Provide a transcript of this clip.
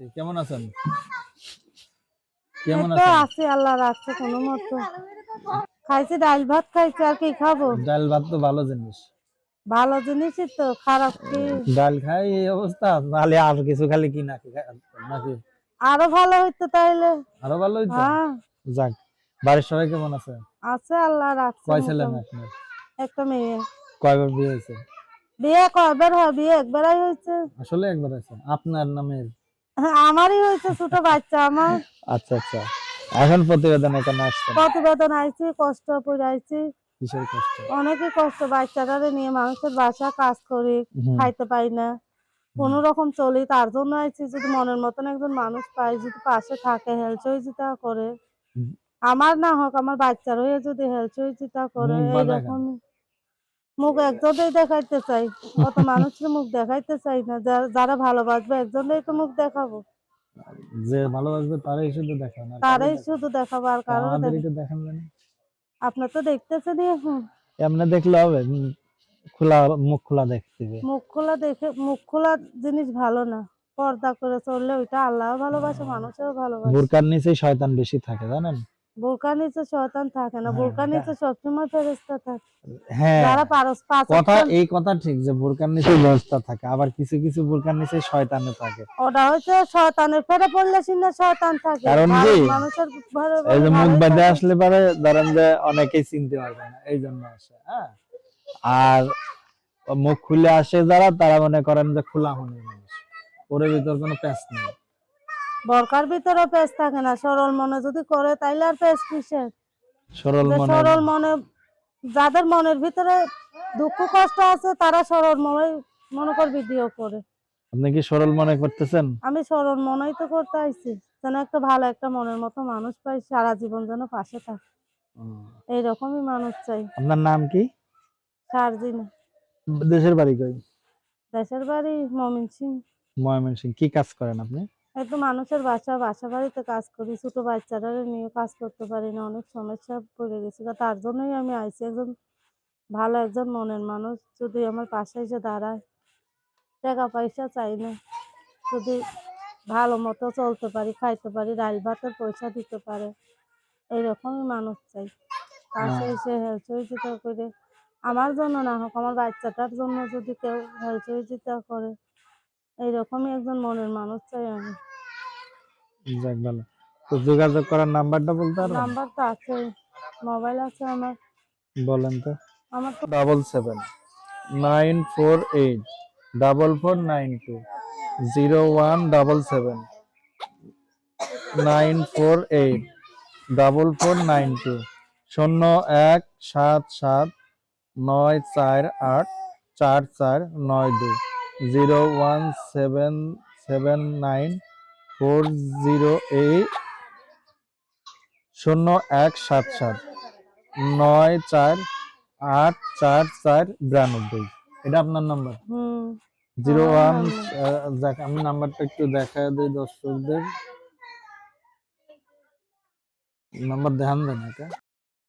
আছি। কেমন আছেন? কেমন আছেন? আছি আল্লাহ রাখছে কোনো মতো। খাইছি ডাল ভাত খাইছি আর কি খাব? ডাল ভাত তো ভালো জিনিস। ভালো জিনিসই তো খারাপ কি? ডাল খাই এই অবস্থা। আর কিছু খালি কি নাকি নাকি? আরও ভালো হইতো তাইলে। আরও ভালো হইতো? হ্যাঁ। যাক বাড়ির সবাই কেমন আছে? আছে আল্লাহ রাখছে কয় ছেলে মেয়ে আপনার? একটা মেয়ে। কয়বার বিয়ে হয়েছে? বিয়ে কয়বার হয়? বিয়ে একবারই হয়েছে। আসলে একবার আছে আপনার নামের আমারই হয়েছে ছোট বাচ্চা আমার। আচ্ছা আচ্ছা। এখন প্রতিবেদনে কেন আসছেন প্রতিবেদন আইছি কষ্ট পড়ে আইছি। কিসের কষ্ট? অনেকই কষ্ট বাচ্চাটারে নিয়ে মানুষের বাসা কাজ করি খাইতে পারি না। কোন রকম চলি তার জন্য আইছি যদি মনের মতন একজন মানুষ পাই যদি পাশে থাকে সহযোগিতা করে। আমার না হোক আমার বাচ্চার হয়ে যদি সহযোগিতা করে এইরকম মুখ একজনেই দেখাইতে চাই কত মানুষের মুখ দেখাইতে চাই না যারা ভালোবাসবে একজনেই তো মুখ দেখাবো। যে ভালোবাসবে তারাই শুধু দেখান তারাই শুধু দেখাবো আর দেখান। কারও আমাদের দেখান না আপনার তো দেখতেছেন এখন। এমনি দেখলে হবে খোলা মুখ খোলা দেখতে মুখ খোলা দেখে মুখ খোলা জিনিস ভালো না পর্দা করে চললে ওইটা আল্লাহ ভালোবাসে মানুষও ভালোবাসে। বোরকার নিচেই শয়তান বেশি থাকে জানেন? বোরকার নিচে শয়তান থাকে না হ্যাঁ, বোরকার এটা- নিচে সবসময় ফেরেস্তা থাকে। হ্যাঁ যারা পারস পাঁচ কথা এই কথা ঠিক যে বোরকার নিচে ব্যবস্থা থাকে আবার কিছু কিছু বোরকার নিচে থাকে। ওটা হচ্ছে শয়তানের ফেরে পড়লে সিনে শয়তান থাকে। কারণ কি? মানুষের ঘরে এই যে মুখ বেঁধে আসলে পারে ধরেন যে অনেকেই চিনতে পারবে না এই জন্য আসে হ্যাঁ। আর মুখ খুলে আসে যারা তারা মনে করেন যে খোলা মনের মানুষ ওর ভিতর কোনো প্যাঁচ নেই। বরকার ভিতরে পেস থাকে না সরল মনে যদি করে তাইলে আর পেস কিসের? সরল মনে সরল মনে যাদের মনের ভিতরে দুঃখ কষ্ট আছে তারা সরল মনে মনে কর ভিডিও করে। আপনি কি সরল মনে করতেছেন? আমি সরল মনেই তো করতে আইছি যেন একটা ভালো একটা মনের মতো মানুষ পাই সারা জীবন যেন পাশে থাকে। এইরকমই মানুষ চাই। আপনার নাম কি? সারজিনা। দেশের বাড়ি কই? দেশের বাড়ি মমিন সিং ময়মনসিং কি কাজ করেন আপনি? এই তো মানুষের বাসা বাসা বাড়িতে কাজ করি ছোটো বাচ্চারা নিয়ে কাজ করতে পারি না অনেক সমস্যা পড়ে গেছি। তার জন্যই আমি আইছি একজন ভালো একজন মনের মানুষ যদি আমার পাশে এসে দাঁড়ায় টাকা পয়সা চাই না যদি ভালো মতো চলতে পারি খাইতে পারি ডাল ভাতের পয়সা দিতে পারে এইরকমই মানুষ চাই। পাশে হ্যাঁ। এসে হেল্প সহযোগিতা করে আমার জন্য না হোক আমার বাচ্চাটার জন্য যদি কেউ হেল্প সহযোগিতা করে এইরকমই একজন মনের মানুষ চাই আমি। যাক ভালো। তো যোগাযোগ করার নাম্বারটা বলতে পারবেন? নাম্বার তো আছে মোবাইল আছে আমার। বলেন তো। আমার তো double seven nine four eight double four nine two zero one double seven nine four eight double four nine two শূন্য এক সাত সাত নয় চার আট চার চার নয় দুই zero one seven seven nine four zero eight শূন্য এক সাত সাত। নয় চার আট চার চার বিরানব্বই। এটা আপনার নাম্বার জিরো ওয়ান। আমি নাম্বারটা একটু দেখা দিই দর্শকদের। নাম্বার দেখান দেন এটা